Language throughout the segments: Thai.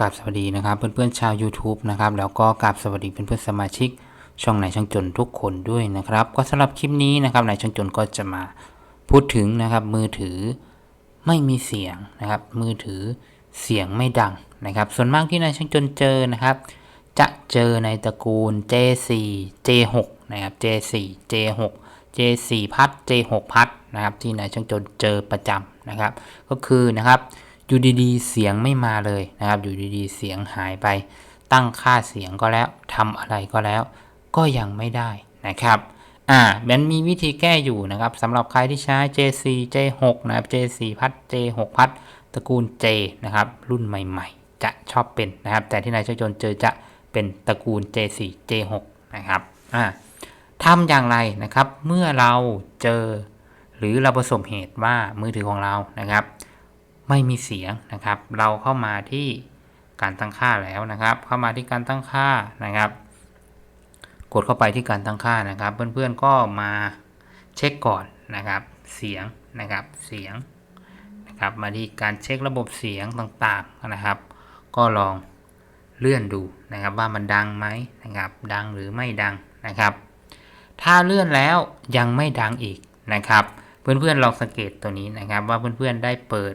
กราบสวัสดีนะครับเพื่อนๆชาว YouTube นะครับแล้วก็กราบสวัสดีเพื่อนๆสมาชิก ช่องนายช่างจนทุกคนด้วยนะครับ ก็สำหรับคลิปนี้นะครับนายช่างจนก็จะมาพูดถึงนะครับ มือถือไม่มีเสียงนะครับ มือถือเสียงไม่ดังนะครับ ส่วนมากที่นายช่างจนเจอนะครับ จะเจอในตระกูล J4 J6 นะครับ J4 J6 J4 พัด J6 พัดนะครับที่นายช่างจนเจอประจำนะครับ ก็คือนะครับ อยู่ดีๆเสียงไม่มาเลยนะครับ อยู่ดีๆเสียงหายไป ตั้งค่าเสียงก็แล้วทำอะไรก็แล้ว ก็ยังไม่ได้นะครับอ่ามันมีวิธีแก้อยู่นะครับสำหรับใครที่ใช้ J4 J6 นะครับ J4 พัด J6 พัดตระกูล J นะครับ รุ่นใหม่ๆ จะชอบเป็นนะครับ แต่ที่นายช่างจนเจอจะเป็นตระกูล J4 J6 นะครับอ่าทำอย่างไรนะครับ เมื่อเราเจอหรือเราประสบเหตุว่ามือถือของเรานะครับ ไม่มีเสียงนะครับ เราเข้ามาที่การตั้งค่าแล้วนะครับ เข้ามาที่การตั้งค่านะครับ กดเข้าไปที่การตั้งค่านะครับ เพื่อนๆก็มาเช็คก่อนนะครับ เสียงนะครับเสียงนะครับ มาที่การเช็คระบบเสียงต่างๆนะครับ ก็ลองเลื่อนดูนะครับ ว่ามันดังไหมนะครับ ดังหรือไม่ดังนะครับ ถ้าเลื่อนแล้วยังไม่ดังอีกนะครับ เพื่อนๆลองสังเกตตัวนี้นะครับ ว่าเพื่อนๆได้เปิด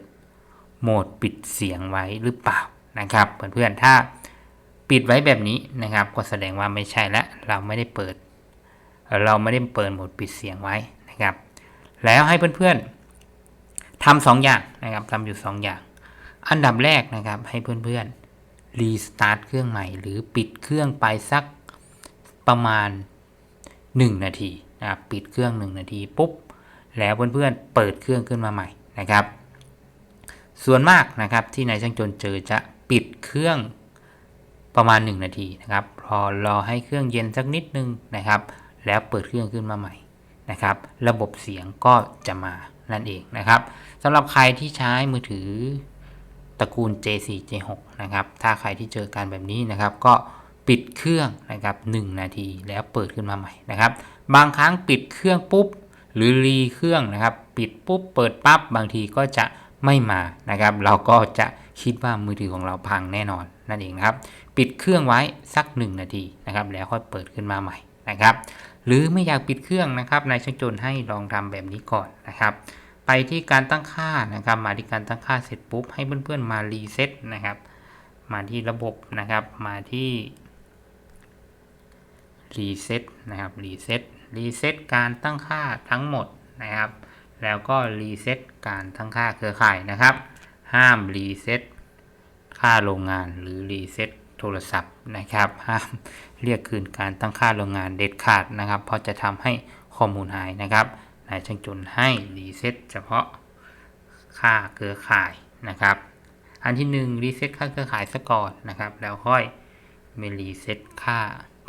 โหมดปิดเสียงไว้หรือเปล่านะครับ เพื่อนๆถ้าปิดไว้แบบนี้นะครับ ก็แสดงว่าไม่ใช่และเราไม่ได้เปิด เราไม่ได้เปิดโหมดปิดเสียงไว้นะครับ แล้วให้เพื่อนๆทำสองอย่างนะครับทำอยู่สองอย่าง อันดับแรกนะครับให้เพื่อนๆรีสตาร์ทเครื่องใหม่หรือปิดเครื่องไปสักประมาณ 1 นาทีนะครับปิดเครื่อง 1 นาทีปุ๊บแล้วเพื่อนๆเปิดเครื่องขึ้นมาใหม่นะครับ ส่วนมากนะครับที่นายช่างจนเจอจะปิดเครื่องประมาณ 1 นาทีนะครับรอรอให้เครื่องเย็นสักนิดนึงนะครับ แล้วเปิดเครื่องขึ้นมาใหม่นะครับ ระบบเสียงก็จะมานั่นเองนะครับสำหรับใครที่ใช้มือถือตระกูล J4 J6 นะครับ ถ้าใครที่เจอการแบบนี้นะครับ ก็ปิดเครื่องนะครับ 1 นาทีแล้วเปิดขึ้นมาใหม่นะครับ บางครั้งปิดเครื่องปุ๊บ หรือรีเครื่องนะครับ ปิดปุ๊บเปิดปั๊บบางทีก็จะ ไม่มานะครับ เราก็จะคิดว่ามือถือของเราพังแน่นอนนั่นเองนะครับ ปิดเครื่องไว้สัก 1 นาทีนะครับ แล้วค่อยเปิดขึ้นมาใหม่นะครับ หรือไม่อยากปิดเครื่องนะครับนายช่างจนให้ลองทำแบบนี้ก่อนนะครับ ไปที่การตั้งค่านะครับ มาที่การตั้งค่าเสร็จปุ๊บให้เพื่อนๆมารีเซ็ตนะครับ มาที่ระบบนะครับ มาที่รีเซ็ตนะครับรีเซ็ตรีเซ็ตการตั้งค่าทั้งหมดนะครับ แล้วก็รีเซ็ตการตั้งค่าเครือข่ายนะครับ ห้ามรีเซ็ตค่าโรงงานหรือรีเซ็ตโทรศัพท์นะครับ ห้ามเรียกคืนการตั้งค่าโรงงานเด็ดขาดนะครับ เพราะจะทำให้ข้อมูลหายนะครับนายช่างจนให้รีเซ็ตเฉพาะค่าเครือข่ายนะครับ อันที่ 1 รีเซ็ตค่าเครือข่ายซะก่อนนะครับ แล้วค่อยมีรีเซ็ตค่า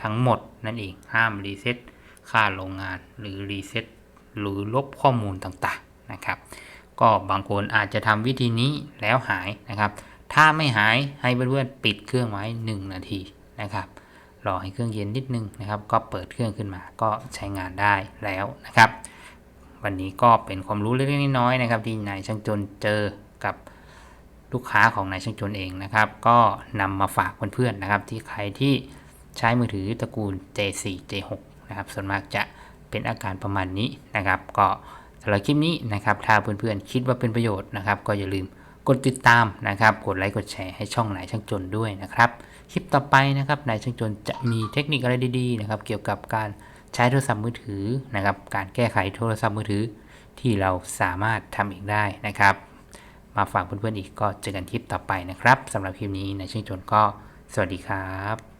ทั้งหมดนั่นเอง ห้ามรีเซ็ตค่าโรงงานหรือรีเซ็ต หรือลบข้อมูลต่างๆนะครับ ก็บางคนอาจจะทำวิธีนี้แล้วหายนะครับ ถ้าไม่หายให้เพื่อนๆปิดเครื่องไว้ 1 นาทีนะครับรอให้เครื่องเย็นนิดนึงนะครับ ก็เปิดเครื่องขึ้นมาก็ใช้งานได้แล้วนะครับ วันนี้ก็เป็นความรู้เล็กๆน้อยๆนะครับที่นายช่างจนเจอกับลูกค้าของนายช่างจนเองนะครับ ก็นำมาฝากเพื่อนๆนะครับ ที่ใครที่ใช้มือถือตระกูล J4 J6 นะครับส่วนมากจะ เป็นอาการประมาณนี้นะครับ ก็สำหรับคลิปนี้นะครับ ถ้าเพื่อนๆคิดว่าเป็นประโยชน์นะครับ ก็อย่าลืมกดติดตามนะครับ กดไลค์กดแชร์ให้ช่องนายช่างจนด้วยนะครับ คลิปต่อไปนะครับนายช่างจนจะมีเทคนิคอะไรดีๆนะครับ เกี่ยวกับการใช้โทรศัพท์มือถือนะครับ การแก้ไขโทรศัพท์มือถือที่เราสามารถทำเองได้นะครับ มาฝากเพื่อนๆอีกก็เจอกันคลิปต่อไปนะครับสำหรับคลิปนี้นายช่างจนก็สวัสดีครับ